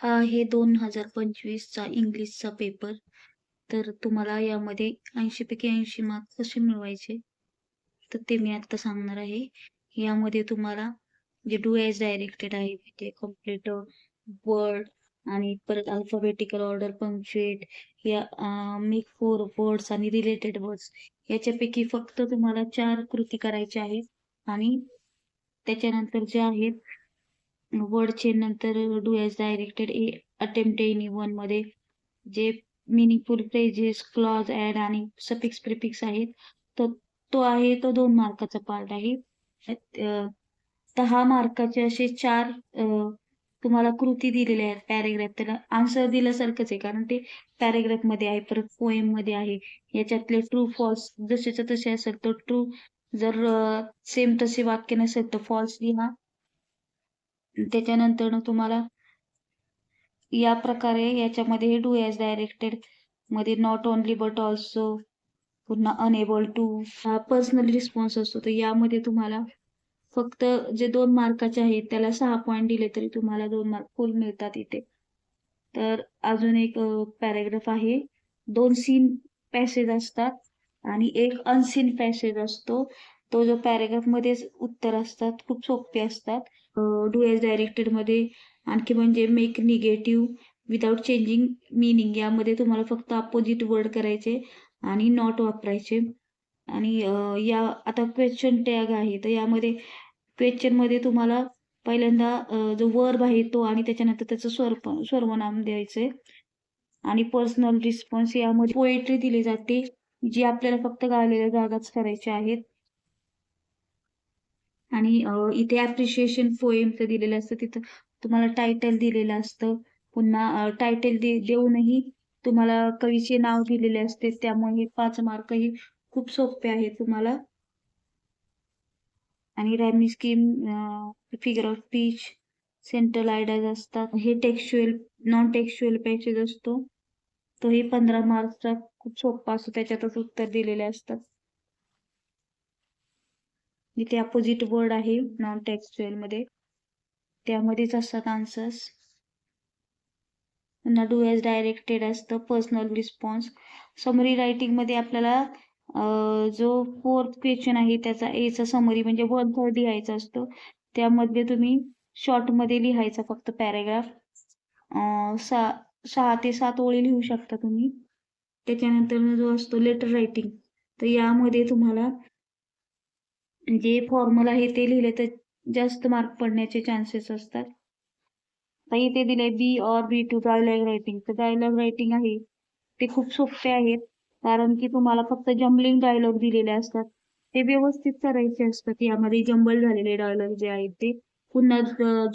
हा आहे दोन हजार पंचवीसचा इंग्लिशचा पेपर तर तुम्हाला यामध्ये ऐंशी पैकी ऐंशी मार्क कसे मिळवायचे? तर ते मी आता सांगणार आहे. यामध्ये तुम्हाला जे डू एज डायरेक्टेड आहे म्हणजे कंप्लीट वर्ड आणि परत अल्फाबेटिकल ऑर्डर पंक्च्युएट या मेक फोर वर्ड्स आणि रिलेटेड वर्ड्स याच्यापैकी फक्त तुम्हाला चार कृती करायच्या आहेत. आणि त्याच्यानंतर जे आहेत वर्डचे नंतर do as directed A attempt any वनमध्ये जे मिनिंगफुल फ्रेजेस क्लॉज ऍड आणि सफिक्स प्रिफिक्स आहेत तर तो आहे तो दोन मार्काचा पार्ट आहे. दहा मार्काचे असे चार तुम्हाला कृती दिलेल्या आहेत पॅरेग्राफ त्याला आन्सर दिल्यासारखंच आहे कारण ते पॅरेग्राफमध्ये आहे परत पोएममध्ये आहे. याच्यातले ट्रू फॉल्स जसेच्या तसे असेल तर ट्रू जर सेम तसे वाक्य नसेल तर फॉल्स लिहा. त्याच्यानंतर तुम्हाला या प्रकारे याच्यामध्ये डू एज डायरेक्टेडमध्ये नॉट ओनली बट ऑल्सो पुन्हा अनेबल टू हा पर्सनल रिस्पॉन्स असतो. तर यामध्ये तुम्हाला फक्त जे दोन मार्काचे आहेत त्याला सहा पॉईंट दिले तरी तुम्हाला दोन मार्क फुल मिळतात इथे. तर अजून एक पॅरेग्राफ आहे. दोन सीन पॅसेज असतात आणि एक अनसीन पॅसेज असतो. तो जो पॅरेग्राफमध्ये उत्तर असतात खूप सोपे असतात. डू एज डायरेक्टेडमध्ये आणखी म्हणजे make negative without changing meaning यामध्ये तुम्हाला फक्त अपोजिट वर्ड करायचे आणि नॉट वापरायचे. आणि या आता क्वेश्चन टॅग आहे तर यामध्ये क्वेश्चनमध्ये तुम्हाला पहिल्यांदा जो वर्ब आहे तो आणि त्याच्यानंतर त्याचं स्वर्प सर्वनाम द्यायचंय. आणि पर्सनल रिस्पॉन्स यामध्ये पोएट्री दिली जाते जी आपल्याला फक्त गाळलेल्या जागाच करायच्या आहेत. आणि इथे अप्रिशिएशन पोएमचं दिलेलं असतं. तिथं तुम्हाला टायटल दिलेलं असतं. पुन्हा टायटल दे देऊनही तुम्हाला कवीचे नाव दिलेले असते. त्यामुळे हे पाच मार्क ही खूप सोपे आहे तुम्हाला. आणि rhyme scheme figure of speech central ideas असतात. हे टेक्स्च्युअल नॉन टेक्स्च्युअल पॅसेज असतो. तोही पंधरा मार्क्सचा खूप सोपा असतो. त्याच्यातच उत्तर दिलेले असतात. इथे अपोजिट वर्ड आहे नॉन टेक्स्च्युअलमध्ये. त्यामध्येच असतात आन्सर्स पुन्हा डू एज डायरेक्टेड असतं पर्सनल रिस्पॉन्स समरी रायटिंगमध्ये आपल्याला जो फोर्थ क्वेश्चन आहे त्याचा एचा समरी म्हणजे वन थर्ड लिहायचा असतो. त्यामध्ये तुम्ही शॉर्टमध्ये लिहायचा फक्त पॅरेग्राफ सहा ते सात ओळी लिहू शकता तुम्ही. त्याच्यानंतर जो असतो लेटर रायटिंग तर यामध्ये तुम्हाला जे फॉर्म्युला आहे ते लिहिले तर जास्त मार्क पडण्याचे चान्सेस असतात. आता इथे दिले B or B two dialogue writing तर डायलॉग रायटिंग आहे. ते खूप सोपे आहेत कारण की तुम्हाला फक्त जम्बलिंग डायलॉग दिलेले असतात. ते व्यवस्थित करायचे असतात. यामध्ये जंबल झालेले डायलॉग जे आहेत ते. पुन्हा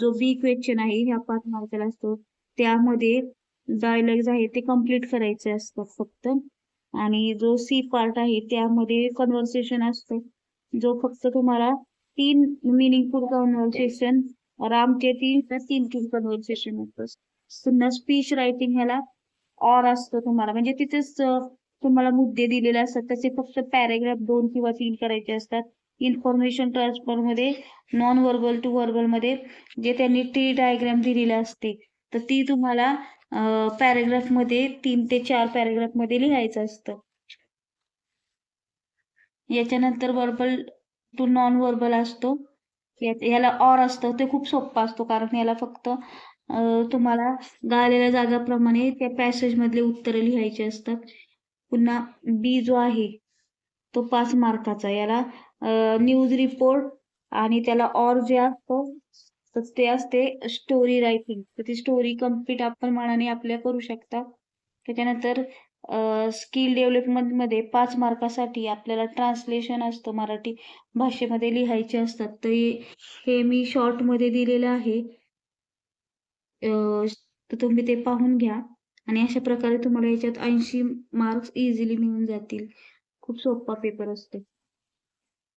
जो बी क्वेश्चन आहे ह्या पाच मार्काला असतो. त्यामध्ये डायलॉग्स आहेत ते कंप्लीट करायचे असतात फक्त. आणि जो सी पार्ट आहे त्यामध्ये कन्व्हर्सेशन असतं. जो फक्त तुम्हाला तीन मिनिंगफुल कन्व्हर्सेशन रामचे तीन तीन तीन कन्व्हर्सेशन असतं पुन्हा स्पीच रायटिंग ह्याला ऑर असतं तुम्हाला. म्हणजे तिथेच तुम्हाला मुद्दे दिलेले असतात. त्याचे फक्त पॅरेग्राफ दोन किंवा तीन करायचे असतात. इन्फॉर्मेशन ट्रान्सफरमध्ये नॉन वर्बल टू वर्बलमध्ये जे त्यांनी टी डायग्राम दिलेले असते तर ती तुम्हाला पॅरेग्राफमध्ये तीन ते चार पॅरेग्राफमध्ये लिहायचं असतं. याच्यानंतर वर्बल तो नॉन वर्बल असतो याला ऑर असतं. ते खूप सोपं असतो कारण याला फक्त तुम्हाला गाळलेल्या जागाप्रमाणे त्या पॅसेज मधले उत्तर लिहायचे असतात. पुन्हा बी जो आहे तो पाच मार्काचा. याला न्यूज रिपोर्ट आणि त्याला ऑर जे असतो तर ते असते स्टोरी रायटिंग तर ती स्टोरी कंप्लीट आपण मनाने आपल्या करू शकता. त्याच्यानंतर स्किल डेव्हलपमेंटमध्ये पाच मार्कासाठी आपल्याला ट्रान्सलेशन असतं मराठी भाषेमध्ये लिहायचे असतात. तर हे मी शॉर्टमध्ये दिलेलं आहे. तर तुम्ही ते पाहून घ्या. आणि अशा प्रकारे तुम्हाला याच्यात ऐंशी मार्क्स इझिली मिळून जातील. खूप सोपा पेपर असतो.